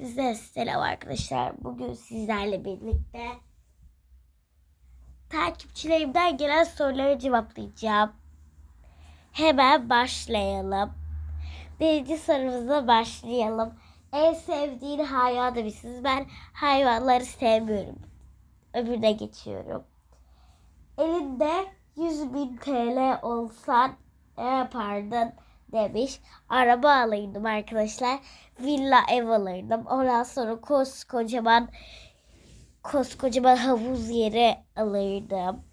Hepinize selam arkadaşlar. Bugün sizlerle birlikte takipçilerimden gelen soruları cevaplayacağım. Hemen başlayalım. Birinci sorumuza başlayalım. En sevdiğin hayvan demişsiniz. Ben hayvanları sevmiyorum. Öbürüne geçiyorum. Elinde 100 bin TL olsan ne yapardın demiş. Araba alırdım arkadaşlar. Villa ev alırdım. Ondan sonra koskocaman koskocaman havuz yeri alırdım.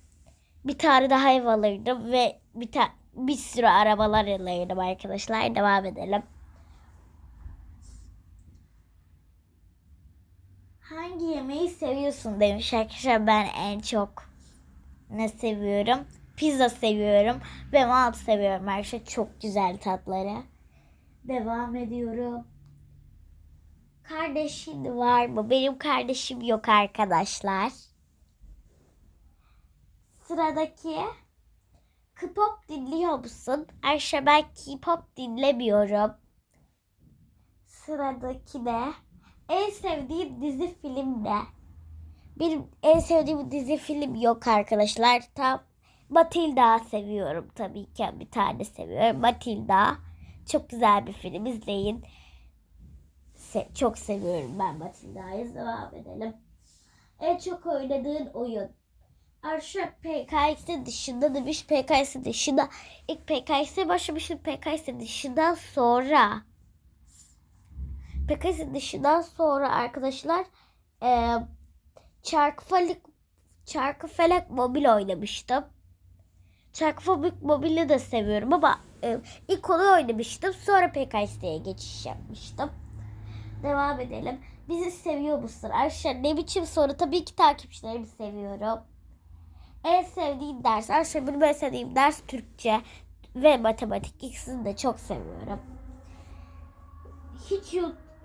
Bir tane daha ev alırdım ve bir ta bir sürü arabalar alırdım arkadaşlar. Devam edelim. Hangi yemeği seviyorsun demiş arkadaşlar. Ben en çok ne seviyorum? Pizza seviyorum ve mantı seviyorum. Her şey çok güzel tatları. Devam ediyorum. Kardeşin var mı? Benim kardeşim yok arkadaşlar. Sıradaki K-pop dinliyor musun? Ayşe ben K-pop dinlemiyorum. Sıradaki de en sevdiğim dizi film ne? Benim en sevdiğim dizi film yok arkadaşlar. Tam Matilda seviyorum tabii ki. Bir tane seviyorum. Matilda. Çok güzel bir film. izleyin. Se- çok seviyorum ben Matilda'yı. Devam edelim. En çok oynadığın oyun. Arşa PKS dışında demiş. PKS dışında. İlk PKS başlamıştım. PKS dışından sonra. PKS dışından sonra arkadaşlar eee Çarkıfelek Çarkıfelek mobil oynamıştım. Çarkıfelek mobili de seviyorum ama e, ilk onu oynamıştım. Sonra PKS'ye geçiş yapmıştım. Devam edelim. Bizi seviyor musun? Ayşe ne biçim soru? Tabii ki takipçilerimi seviyorum. En sevdiğim ders. Ayşe benim en sevdiğim ders Türkçe ve matematik. İkisini de çok seviyorum. Hiç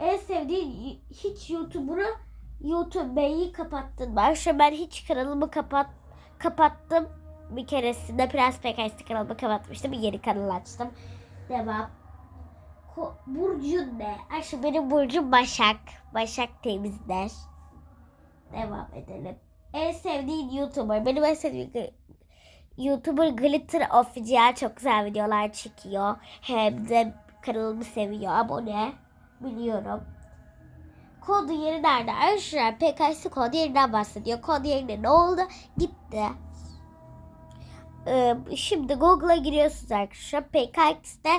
en sevdiğin hiç YouTuber'ı YouTube'yi kapattın mı? Ayşe ben hiç kanalımı kapat kapattım. Bir keresinde Prens PKS kanalımı kapatmıştım. Bir yeni kanal açtım. Devam. Ko- Burcun ne? Ayşe benim burcum Başak. Başak temizler. Devam edelim. En sevdiğin YouTuber. Benim en sevdiğim YouTuber Glitter Official çok güzel videolar çekiyor. Hem de kanalımı seviyor. Abone. Biliyorum. Kod yeri nerede? Arkadaşlar PKS kod yerinden bahsediyor. Kod yerine ne oldu? Gitti. Ee, şimdi Google'a giriyorsunuz arkadaşlar. PKX'de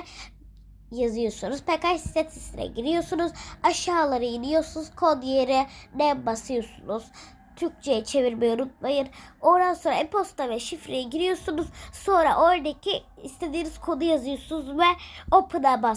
yazıyorsunuz. PKX sitesine giriyorsunuz. Aşağılara iniyorsunuz. Kod yeri ne basıyorsunuz. Türkçe'ye çevirmeyi unutmayın. Ondan sonra e-posta ve şifreye giriyorsunuz. Sonra oradaki istediğiniz kodu yazıyorsunuz ve Open'a bas